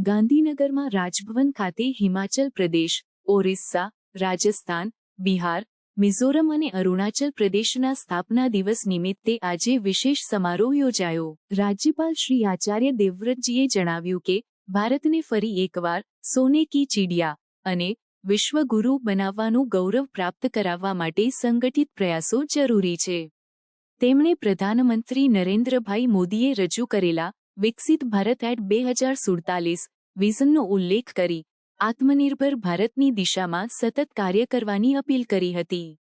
ગાંધીનગરમાં રાજભવન ખાતે હિમાચલ પ્રદેશ, ઓરિસ્સા, રાજસ્થાન, બિહાર, મિઝોરમ અને અરુણાચલ પ્રદેશના સ્થાપના દિવસ નિમિત્તે આજે વિશેષ સમારોહ યોજાયો. રાજ્યપાલ શ્રી આચાર્ય દેવવ્રતજીએ જણાવ્યું કે, ભારતને ફરી એકવાર સોને કી ચીડિયા અને વિશ્વગુરુ બનાવવાનું ગૌરવ પ્રાપ્ત કરાવવા માટે સંગઠિત પ્રયાસો જરૂરી છે. તેમણે પ્રધાનમંત્રી નરેન્દ્રભાઈ મોદીએ રજૂ કરેલા વિકસિત ભારત એટ બે હજાર સુડતાલીસ વિઝનનો ઉલ્લેખ કરી, આત્મનિર્ભર ભારતની દિશામાં સતત કાર્ય કરવાની અપીલ કરી હતી.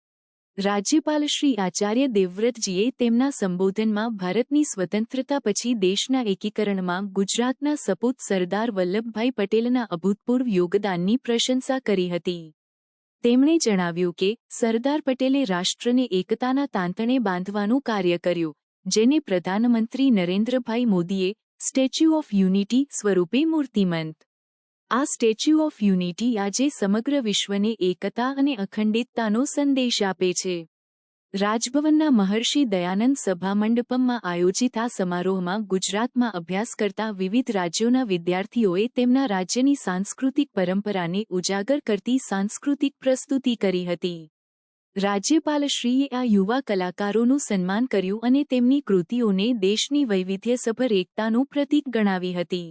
રાજ્યપાલ શ્રી આચાર્ય દેવવ્રતજીએ તેમના સંબોધનમાં ભારતની સ્વતંત્રતા પછી દેશના એકીકરણમાં ગુજરાતના સપૂત સરદાર વલ્લભભાઈ પટેલના અભૂતપૂર્વ યોગદાનની પ્રશંસા કરી હતી. તેમણે જણાવ્યું કે, સરદાર પટેલે રાષ્ટ્રને એકતાના તાંતણે બાંધવાનું કાર્ય કર્યું, જેને પ્રધાનમંત્રી નરેન્દ્રભાઈ મોદીએ સ્ટેચ્યુ ઓફ યુનિટી સ્વરૂપે મૂર્તિમંત. આ સ્ટેચ્યુ ઓફ યુનિટી આજે સમગ્ર વિશ્વને એકતા અને અખંડિતતાનો સંદેશ આપે છે. રાજભવનના મહર્ષિ દયાનંદ સભામંડપમમાં આયોજિત આ સમારોહમાં ગુજરાતમાં અભ્યાસ કરતા વિવિધ રાજ્યોના વિદ્યાર્થીઓએ તેમના રાજ્યની સાંસ્કૃતિક પરંપરાને ઉજાગર કરતી સાંસ્કૃતિક પ્રસ્તુતિ કરી હતી. રાજ્યપાલશ્રીએ આ યુવા કલાકારોનું સન્માન કર્યું અને તેમની કૃતિઓને દેશની વૈવિધ્યસભર એકતાનું પ્રતીક ગણાવી હતી.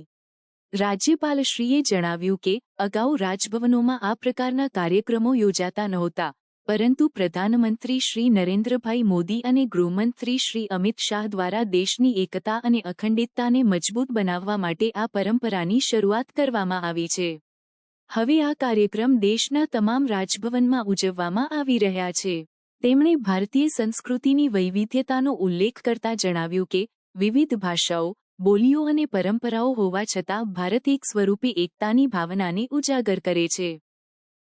રાજ્યપાલશ્રીએ જણાવ્યું કે, અગાઉ રાજભવનોમાં આ પ્રકારના કાર્યક્રમો યોજાતા નહોતા, પરંતુ પ્રધાનમંત્રી શ્રી નરેન્દ્રભાઈ મોદી અને ગૃહમંત્રી શ્રી અમિત શાહ દ્વારા દેશની એકતા અને અખંડિતતાને મજબૂત બનાવવા માટે આ પરંપરાની શરૂઆત કરવામાં આવી છે. હવે આ કાર્યક્રમ દેશના તમામ રાજભવનમાં ઉજવવામાં આવી રહ્યા છે. તેમણે ભારતીય સંસ્કૃતિની વૈવિધ્યતાનો ઉલ્લેખ કરતા જણાવ્યું કે, વિવિધ ભાષાઓ, બોલીઓ અને પરંપરાઓ હોવા છતાં ભારત એક સ્વરૂપે એકતાની ભાવનાને ઉજાગર કરે છે.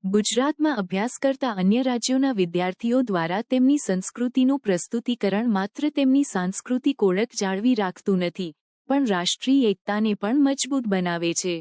ગુજરાતમાં અભ્યાસ કરતા અન્ય રાજ્યોના વિદ્યાર્થીઓ દ્વારા તેમની સંસ્કૃતિનું પ્રસ્તુતિકરણ માત્ર તેમની સાંસ્કૃતિક ઓળખ જાળવી રાખતું નથી, પણ રાષ્ટ્રીય એકતાને પણ મજબૂત બનાવે છે.